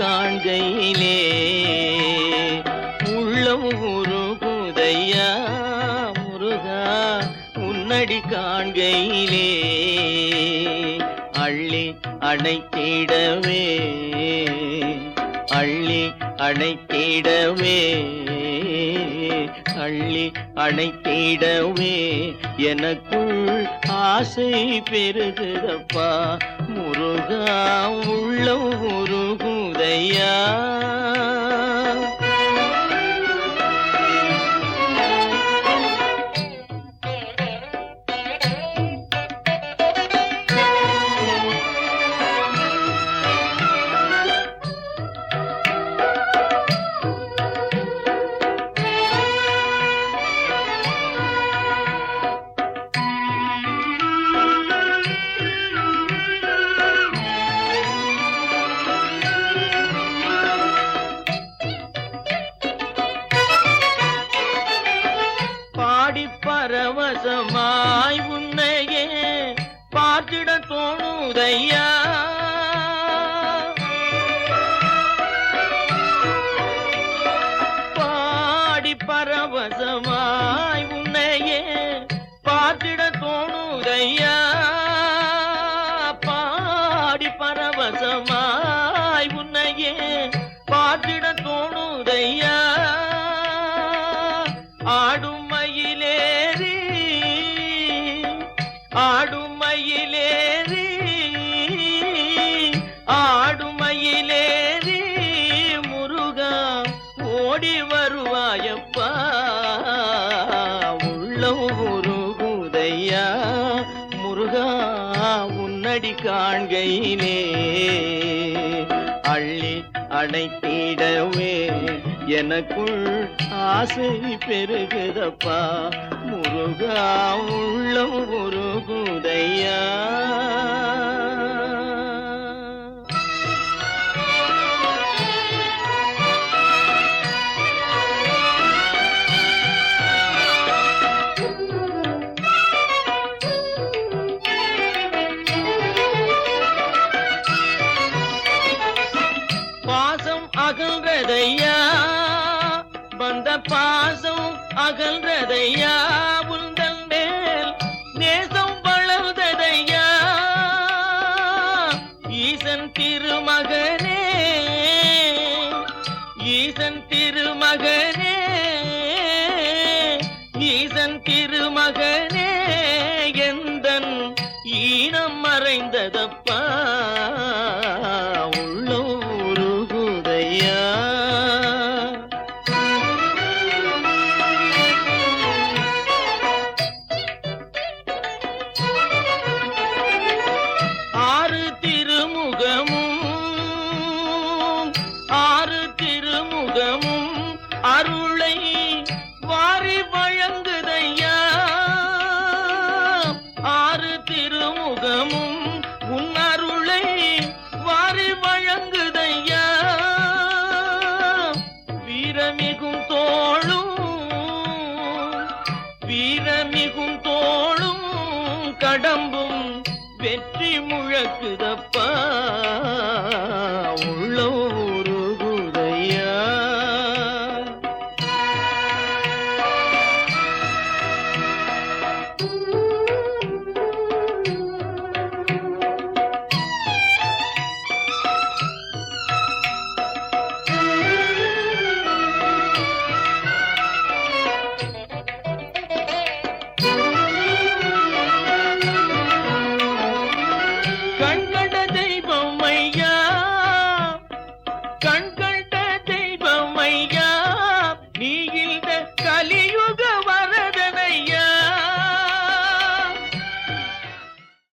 காண்கையிலே உள்ளம் உருகுதையா முருகா உன்னடி காண்கையிலே அள்ளி அணைத்திடவே அள்ளி அணைத்திடவே அள்ளி அணைத்திடவே எனக்குள் ஆசை பெருகுதப்பா முருகா உள்ள உருகுதையா முத்தையா பார்த்திட தோணுதையா உள்ளம் உருகுதையா முருகா உன்னடி காண்கையிலே. அள்ளி அடைத்திடவே எனக்குள் ஆசை பெருகுதப்பா. முருகா உள்ளம் உருகுதையா அகல்றதையா? வந்த பாசம் அகல்றதையா? உந்தன் மேல் நேசம் வளர்ந்ததையா? ஈசன் திருமகனே ஈசன் திருமகனே ஈசன் திருமகனே எந்தன் ஈனம் மறைந்ததப்பா? அருளை வாரி வழங்குதையா? ஆறு திருமுகமும் உன் அருளை வாரி வழங்குதையா? வீரமிகும் தோளும் வீரமிகும் தோளும் கடம்பும் வெற்றி முழக்குதப்பா.